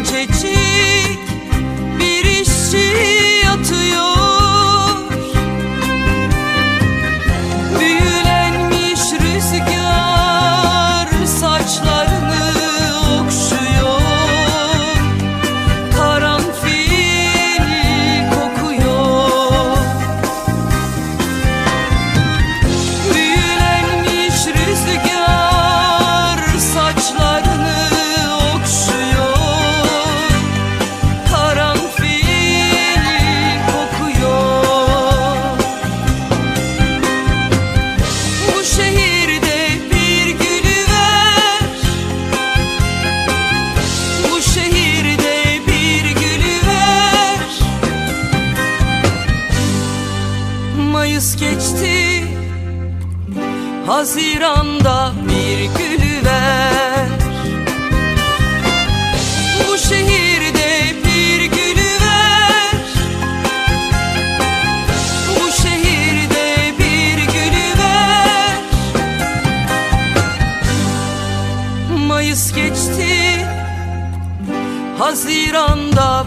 언제 Mayıs geçti. Haziranda bir gülü ver Bu şehirde bir gülü ver Bu şehirde bir gülü ver Mayıs geçti. Haziranda